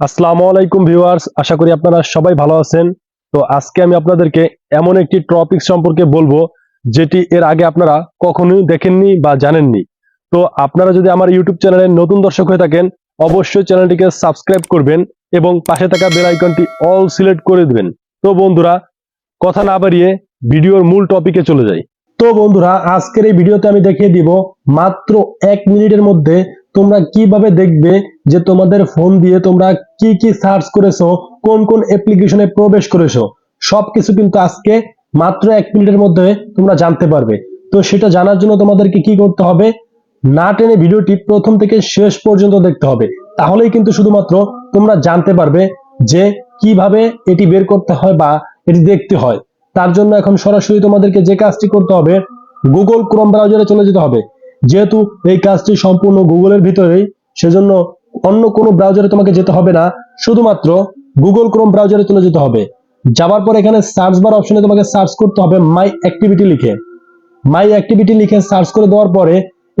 আসসালামু আলাইকুম ভিউয়ার্স, আশা করি আপনারা সবাই ভালো আছেন। তো আজকে আমি আপনাদেরকে এমন একটি টপিক সম্পর্কে বলব, যেটি এর আগে আপনারা কখনোই দেখেননি বা জানেননি। তো আপনারা যদি আমার ইউটিউব চ্যানেলে নতুন দর্শক হয়ে থাকেন, অবশ্যই চ্যানেলটিকে সাবস্ক্রাইব করবেন এবং পাশে থাকা বেল আইকনটি অল সিলেক্ট করে দিবেন। তো বন্ধুরা, কথা না বাড়িয়ে ভিডিওর মূল টপিকে চলে যাই। তো বন্ধুরা, আজকের এই ভিডিওতে আমি দেখিয়ে দিব, মাত্র এক মিনিটের মধ্যে তোমরা কীভাবে দেখবে যে তোমাদের ফোন দিয়ে তোমরা কি কি সার্চ করেছ, কোন কোন অ্যাপ্লিকেশনে প্রবেশ করেছ, সবকিছু কিন্তু আজকে মাত্র এক মিনিটের মধ্যে তোমরা জানতে পারবে। তো সেটা জানার জন্য তোমাদেরকে কি করতে হবে, না টেনে ভিডিওটি প্রথম থেকে শেষ পর্যন্ত দেখতে হবে। তাহলেই কিন্তু শুধুমাত্র তোমরা জানতে পারবে যে কীভাবে এটি বের করতে হয় বা এটি দেখতে হয়। তার জন্য এখন সরাসরি তোমাদেরকে যে কাজটি করতে হবে গুগল ক্রোম ব্রাউজারে চলে যেতে হবে। যেহেতু এই কাজটি সম্পূর্ণ গুগলের ভিতরেই, সেজন্য অন্য কোনো ব্রাউজারে তোমাকে যেতে হবে না, শুধুমাত্র গুগল ক্রোম ব্রাউজারে চলে যেতে হবে। যাবার পর এখানে সার্চ বার অপশনে তোমাকে সার্চ করতে হবে মাই অ্যাক্টিভিটি লিখে। মাই অ্যাক্টিভিটি লিখে সার্চ করে দেওয়ার পরে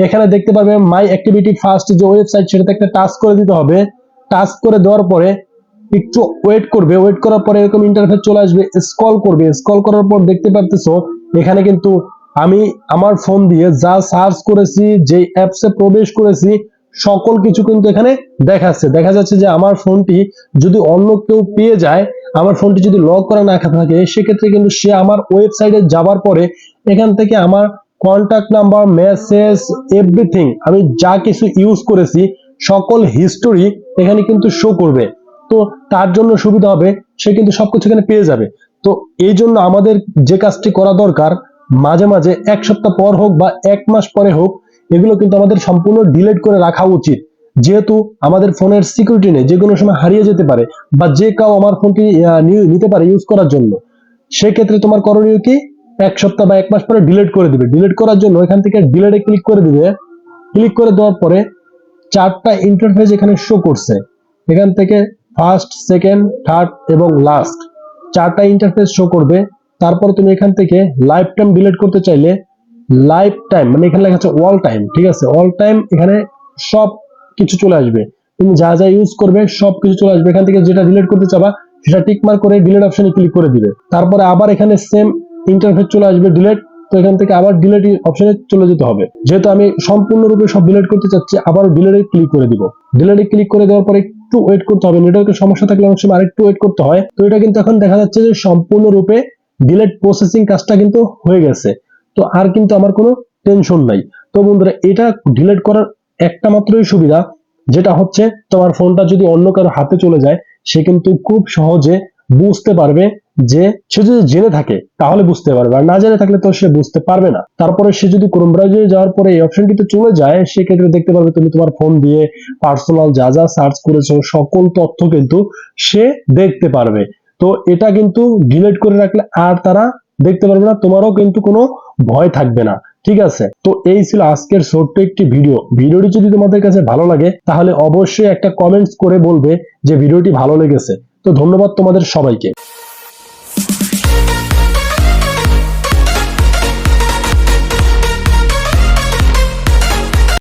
এখানে দেখতে পারবে মাই অ্যাক্টিভিটি ফার্স্ট যে ওয়েবসাইট সেটাতে একটা টাচ করে দিতে হবে। টাচ করে দেওয়ার পরে একটু ওয়েট করবে। ওয়েট করার পরে এরকম ইন্টারফেস চলে আসবে স্ক্রল করবে। স্ক্রল করার পর দেখতে পারতেছো, এখানে কিন্তু আমি আমার ফোন দিয়ে যা সার্চ করেছি যে অ্যাপসে প্রবেশ করেছি সকল কিছু কিন্তু এখানে দেখাচ্ছে। দেখা যাচ্ছে যে আমার ফোনটি যদি অন্য কেউ পেয়ে যায়, আমার ফোনটি যদি লক করা না থাকে, সেক্ষেত্রে কিন্তু সে আমার ওয়েবসাইটে যাবার পরে এখান থেকে আমার কন্ট্যাক্ট নাম্বার মেসেজ এভরিথিং আমি যা কিছু ইউজ করেছি, সকল হিস্টোরি এখানে কিন্তু শো করবে। তো তার জন্য সুবিধা হবে, সে কিন্তু সবকিছু এখানে পেয়ে যাবে। তো এই জন্য আমাদের যে কাজটি করা দরকার, মাঝে মাঝে এক সপ্তাহ পর হোক বা এক মাস পরে হোক এগুলো কিন্তু আমাদের সম্পূর্ণ ডিলেট করে রাখা উচিত। যেহেতু আমাদের ফোনের সিকিউরিটি নেই যে কোনো সময় হারিয়ে যেতে পারে বা যে কাউ আমার ফোনটি নিতে পারে ইউজ করার জন্য, সেক্ষেত্রে তোমার করণীয় কি? এক সপ্তাহ বা এক মাস পরে ডিলেট করে দিবে। ডিলেট করার জন্য এখান থেকে ডিলেটে ক্লিক করে দিবে। ক্লিক করে দেওয়ার পরে চারটা ইন্টারফেস এখানে শো করছে। এখান থেকে ফার্স্ট সেকেন্ড থার্ড এবং লাস্ট চারটা ইন্টারফেস শো করবে। তারপর তুমি এখান থেকে লাইফ টাইম ডিলেট করতে চাইলে লাইফ টাইম মানে এখানে লেখা আছে অল টাইম ঠিক আছে? অল টাইম এখানে সব কিছু চলে আসবে। তুমি যা যা ইউজ করবে, সব কিছু চলে আসবে। এখান থেকে যেটা ডিলিট করতে চাবা, সেটা টিক মার্ক করে ডিলিট অপশনে ক্লিক করে দিবে। তারপরে আবার এখানে সেম ইন্টারফেস চলে আসবে ডিলিট তো এখান থেকে আবার ডিলিট অপশনে চলে যেতে হবে। যেহেতু আমি সম্পূর্ণরূপে সব ডিলিট করতে চাচ্ছি, আবার ডিলিটে ক্লিক করে দিব। ডিলিটে ক্লিক করে দেওয়ার পরে একটু ওয়েট করতে হবে। নেটওয়ার্কের সমস্যা থাকলে অনেক সময় আরেকটু ওয়েট করতে হয়। তো এটা কিন্তু এখন দেখা যাচ্ছে যে সম্পূর্ণরূপে ডিলেট প্রসেসিং কাজটা কিন্তু হয়ে গেছে। তো আর কিন্তু আমার কোনো টেনশন নাই। তো বন্ধুরা, এটা ডিলিট করার একটা মাত্রই সুবিধা, যেটা হচ্ছে তোমার ফোনটা যদি অন্য কারও হাতে চলে যায়, সে কিন্তু খুব সহজে বুঝতে পারবে যে সে যদি জেনে থাকে, তাহলে বুঝতে পারবে। আর না জেনে থাকলে তো সে বুঝতে পারবে না। তারপরে সে যদি ক্রোম ব্রাউজারে যাওয়ার পরে এই অপশনটিতে চলে যায়, সেক্ষেত্রে দেখতে পারবে তুমি তোমার ফোন দিয়ে পার্সোনাল যা যা সার্চ করেছ, সকল তথ্য কিন্তু সে দেখতে পারবে। তো এটা কিন্তু ডিলিট করে রাখলে আর তারা দেখতে পারবে না, তোমারও কিন্তু কোনো ভয় থাকবে না। ঠিক আছে? তো এই ছিল আজকের ছোট্ট একটি ভিডিও ভিডিওটি যদি তোমাদের কাছে ভালো লাগে, তাহলে অবশ্যই একটা কমেন্টস করে বলবে যে ভিডিওটি ভালো লেগেছে। তো ধন্যবাদ তোমাদের সবাইকে।